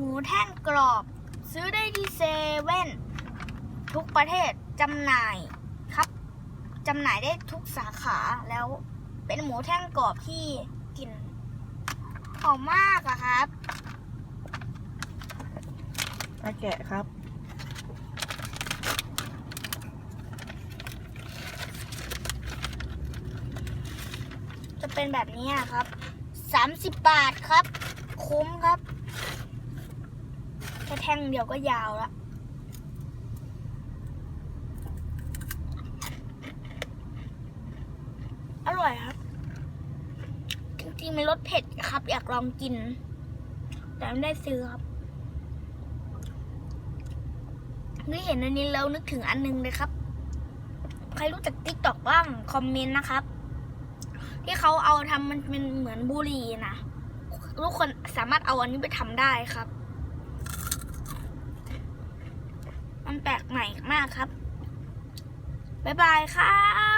หมูแท่งกรอบ ซื้อได้ที่เซเว่นทุกประเทศจำหน่ายครับจำหน่ายได้ทุกสาขาแล้วเป็นหมูแท่งกรอบที่กลิ่นหอมมากอะครับอาแกะครับ จะเป็นแบบนี้อะครับสามสิบบาทครับ คุ้มครับ แค่แท่งเดียวก็ยาวแล้วอร่อยครับ จริงๆมันรสเผ็ดครับ อยากลองกิน แต่ไม่ได้ซื้อครับนี่เห็นอันนี้แล้วนึกถึงอันนึงเลยครับ ใครรู้จักติ๊กตอกบ้าง คอมเมนต์นะครับ ที่เขาเอาทำมันเป็นเหมือนบุหรี่นะ ทุกคนสามารถเอาอันนี้ไปทำได้ครับ มันแปลกใหม่มากครับ บ๊ายบายครับ